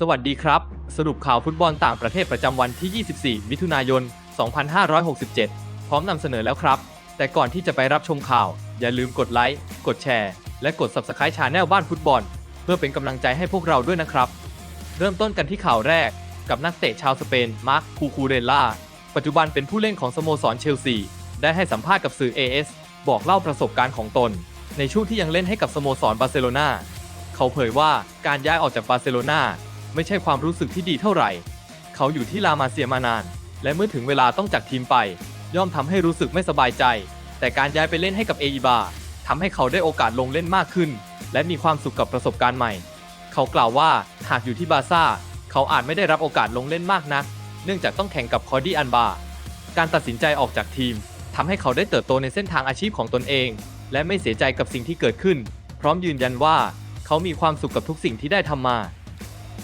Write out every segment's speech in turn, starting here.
สวัสดีครับ สรุปข่าวฟุตบอลต่างประเทศประจำวันที่ 24 มิถุนายน 2567 พร้อมนำเสนอแล้วครับ แต่ก่อนที่จะไปรับชมข่าว อย่าลืมกดไลค์ กดแชร์ และกด Subscribe ช a แนลบ้านฟุตบอล เพื่อเป็นกำลังใจให้พวกเราด้วยนะครับ เริ่มต้นกันที่ข่าวแรก กับนักเตะชาวสเปน มาร์ค คูคูเรลล่า ปัจจุบันเป็นผู้เล่นของสโมสรเชลซี ได้ให้สัมภาษณ์กับสื่อ AS บอกเล่าประสบการณ์ของตน ในช่วงที่ยังเล่นให้กับสโมสรบาร์เซโลนา เขาเผยว่าการย้ายออกจากบาร์เซโลนา ไม่ใช่ความรู้สึกที่ดีเท่าไหร่ เขาอยู่ที่ลามาเซียมานาน และเมื่อถึงเวลาต้องจากทีมไป ย่อมทำให้รู้สึกไม่สบายใจ แต่การย้ายไปเล่นให้กับเออีบาทำให้เขาได้โอกาสลงเล่นมากขึ้น และมีความสุขกับประสบการณ์ใหม่ เขากล่าวว่าหากอยู่ที่บาร์ซ่า เขาอาจไม่ได้รับโอกาสลงเล่นมากนัก เนื่องจากต้องแข่งกับคอร์ดี้อันบา การตัดสินใจออกจากทีมทำให้เขาได้เติบโตในเส้นทางอาชีพของตนเอง และไม่เสียใจกับสิ่งที่เกิดขึ้น พร้อมยืนยันว่า เขามีความสุขกับทุกสิ่งที่ได้ทำมา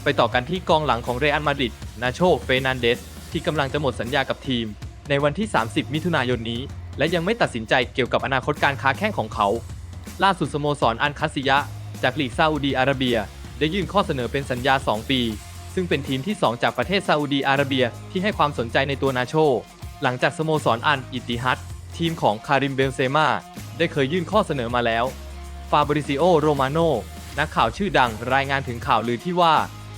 ไปต่อกันที่กองหลังของเรอัลมาดริดนาโชเฟร์นันเดสที่กำลังจะหมดสัญญากับทีม ในวันที่ 30 มิถุนายนนี้ และยังไม่ตัดสินใจเกี่ยวกับอนาคตการค้าแข้งของเขา ล่าสุดสโมสรอันคัสซิยะ จากลีกซาอุดีอาระเบีย ได้ยื่นข้อเสนอเป็นสัญญา 2 ปี ซึ่งเป็นทีมที่ 2 จากประเทศซาอุดีอาระเบียที่ให้ความสนใจในตัวนาโช หลังจากสโมสรอันอิตติฮัดทีมของคาริมเบลเซมาได้เคยยื่นข้อเสนอมาแล้วฟาบริซิโอโรมาโนนักข่าวชื่อดังรายงานถึงข่าวลือที่ว่า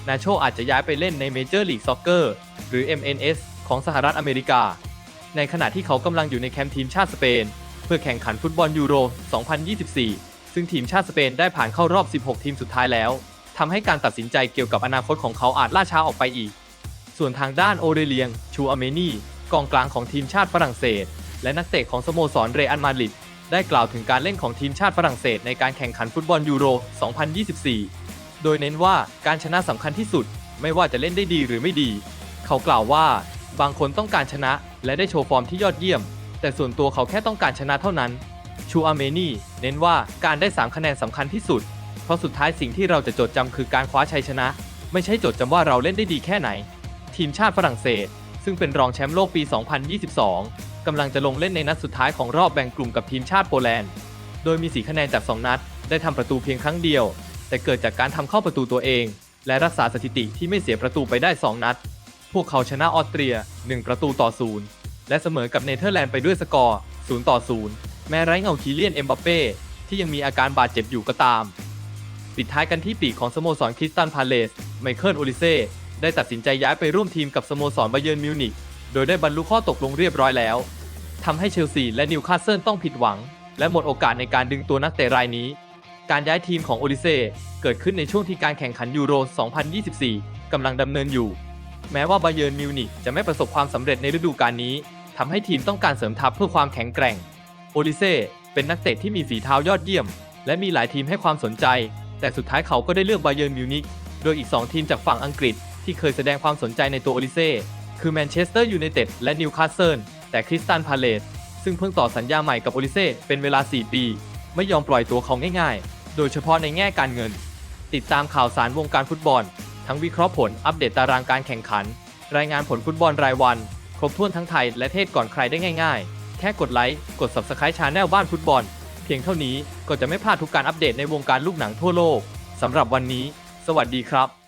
นาโชอาจจะย้ายไปเล่นในเมเจอร์ลีกซ็อกเกอร์หรือ MLS ของสหรัฐอเมริกา ในขณะที่เขากำลังอยู่ในแคมป์ทีมชาติสเปน เพื่อแข่งขันฟุตบอลยูโร 2024 ซึ่งทีมชาติสเปนได้ผ่านเข้ารอบ 16 ทีมสุดท้ายแล้วทำให้การตัดสินใจเกี่ยวกับอนาคตของเขาอาจล่าช้าออกไปอีก ส่วนทางด้านโอเรเลียง ชูอเมนีกองกลางของทีมชาติฝรั่งเศส และนักเตะของสโมสรเรอัลมาดริดได้กล่าวถึงการเล่นของทีมชาติฝรั่งเศสในการแข่งขันฟุตบอลยูโร 2024 โดยเน้นว่าการชนะสำคัญที่สุด ไม่ว่าจะเล่นได้ดีหรือไม่ดี เขากล่าวว่าบางคนต้องการชนะและได้โชว์ฟอร์มที่ยอดเยี่ยม แต่ส่วนตัวเขาแค่ต้องการชนะเท่านั้น ชูอาเมนีเน้นว่าการได้ 3 คะแนนสำคัญที่สุด เพราะสุดท้ายสิ่งที่เราจะจดจำคือการคว้าชัยชนะ ไม่ใช่จดจำว่าเราเล่นได้ดีแค่ไหน ทีมชาติฝรั่งเศส ซึ่งเป็นรองแชมป์โลกปี 2022กำลังจะลงเล่นในนัดสุดท้ายของรอบแบ่งกลุ่มกับทีมชาติโปแลนด์ โดยมี 4 คะแนนจาก 2 นัด ได้ทำประตูเพียงครั้งเดียว แต่เกิดจากการทำเข้าประตูตัวเอง และรักษาสถิติที่ไม่เสียประตูไปได้ 2 นัด พวกเขาชนะออสเตรีย 1 ประตูต่อ0และเสมอกับเนเธอร์แลนด์ไปด้วยสกอร์0ต่อ0แม้ไร้เงาคีเลียนเอ็มบัปเป้ที่ยังมีอาการบาดเจ็บอยู่ก็ตาม ปิดท้ายกันที่ปีกของสโมสรคริสตันพาเลสไมเคิลโอลิเซ่ได้ตัดสินใจย้ายไปร่วมทีมกับสโมสรบาเยิร์นมิวนิกโดยได้บรรลุข้อตกลงเรียบร้อยแล้วทำให้เชลซีและนิวคาสเซิลต้องผิดหวัง และหมดโอกาสในการดึงตัวนักเตะรายนี้ การย้ายทีมของโอลิเซ่เกิดขึ้นในช่วงที่การแข่งขันยูโร 2024 กำลังดำเนินอยู่ แม้ว่าบาเยิร์นมิวนิกจะไม่ประสบความสำเร็จในฤดูกาลนี้ทำให้ทีมต้องการเสริมทัพเพื่อความแข็งแกร่ง โอลิเซ่เป็นนักเตะที่มีฝีเท้ายอดเยี่ยม และมีหลายทีมให้ความสนใจ แต่สุดท้ายเขาก็ได้เลือกบาเยิร์นมิวนิกโดยอีก 2 ทีมจากฝั่งอังกฤษ ที่เคยแสดงความสนใจในตัวโอลิเซ่คือแมนเชสเตอร์ยูไนเต็ดและนิวคาสเซิลแต่คริสตันพาเลสซึ่งเพิ่งต่อสัญญาใหม่กับโอลิเซ่เป็นเวลา 4 ปี ไม่ยอมปล่อยตัวเขาง่ายๆ โดยเฉพาะในแง่การเงิน ติดตามข่าวสารวงการฟุตบอล ทั้งวิเคราะห์ผลอัปเดตตารางการแข่งขัน รายงานผลฟุตบอลรายวัน ครบถ้วนทั้งไทยและเทศก่อนใครได้ง่าย ๆ แค่กดไลค์กด Subscribe ชาแนลบ้านฟุตบอล เพียงเท่านี้ก็จะไม่พลาดทุกการอัปเดตในวงการลูกหนังทั่วโลกสำหรับวันนี้ สวัสดีครับ